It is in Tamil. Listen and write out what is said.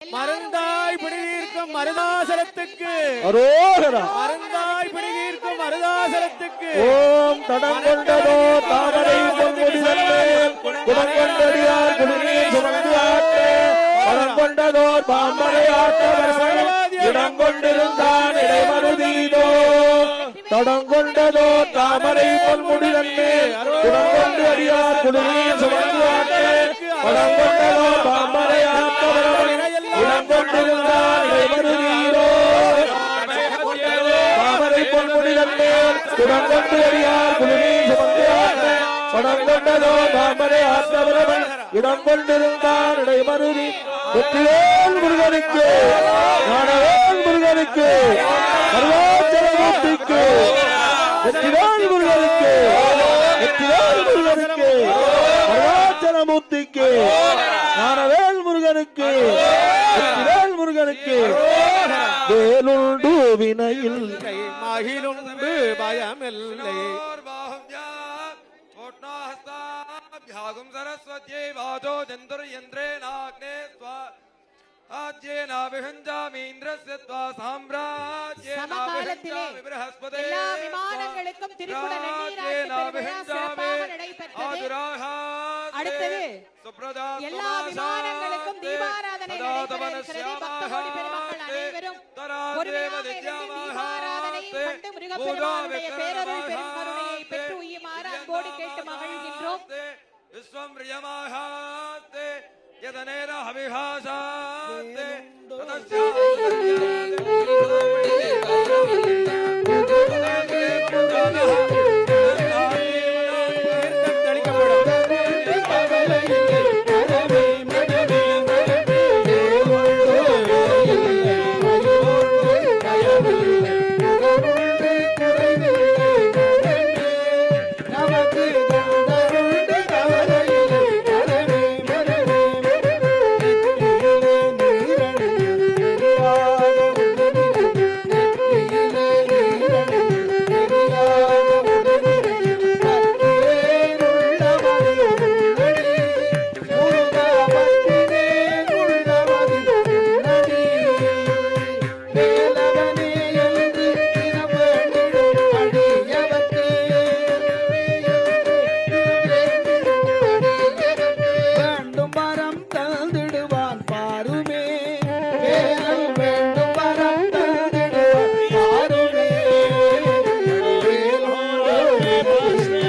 மருந்தாய் பிடிதீர்க்கும் மருதாசலத்துக்கு. அரோகரா. மருந்தாய் பிடிதீர்க்கும் மருதாசலத்துக்கு. ஓம் தடம் கொண்டதோ தாமரை பொன்முடிதல்லே குடங்கொண்டடியார் குடிநீர் சுமந்து ஆட்ட படம் கொண்டதோ பாம்பரை ஆட்டவர் இடம் கொண்டிருந்தான் இடைமருதீதோ தடம் கொண்டதோ தாமரை பொன்முடிதல்லே குடங்கொண்டு அடியார் குடிநீர் சுமந்து ஆட்ட படம் கொண்டதோ பொன்முடிதன் குடங்கொண்டு அடியார் குழுமி சுமந்து ஆட்ட படம் தாமரை ஆற்றவரவன் இடம் கொண்டிருந்தான் இடைமருதி. வெற்றிவேல் முருகனுக்கு ஞானவேல் முருகனுக்கு அருளாச்சலமூர்த்திக்கு வெற்றிவேல் முருகனுக்கு வெற்றிவேல் முருகனுக்கு முருகனுக்கு வெற்றிவேல் முருகனுக்கு மகிழுண்டு பயமில்லை ्यागुं सरस्वत्यै वाचो जन्तुर्यन्त्रेणाग्ने स्वा राज्येनाभिषञ्जामीन्द्रस्य त्वा சமகாலத்திலே साम्राज्येनाभिषञ्जामि बृहस्पते எல்லா விமானங்களுக்கும் திருக்குட நன்னீராட்டு பெருவிழா சிறப்பாக நடைபெற்றது அடுத்தது எல்லா விமானங்களுக்கும் தீபாராதனை நடைபெற இருக்கிறது பக்த கோடி பெருமக்கள் அனைவரும் பொறுமையாக இருந்து தீபாராதனை வந்து முருகப்பெருமானுடைய பேரருள் பெருங்கருணையை பெற்று உயுமாறு அன்போடு கேட்டு மகிழ்கின்றோம் விஸ்வம் ரியமாகாத்தே யதனேன ஹவிஹாசாத்தே Krishna.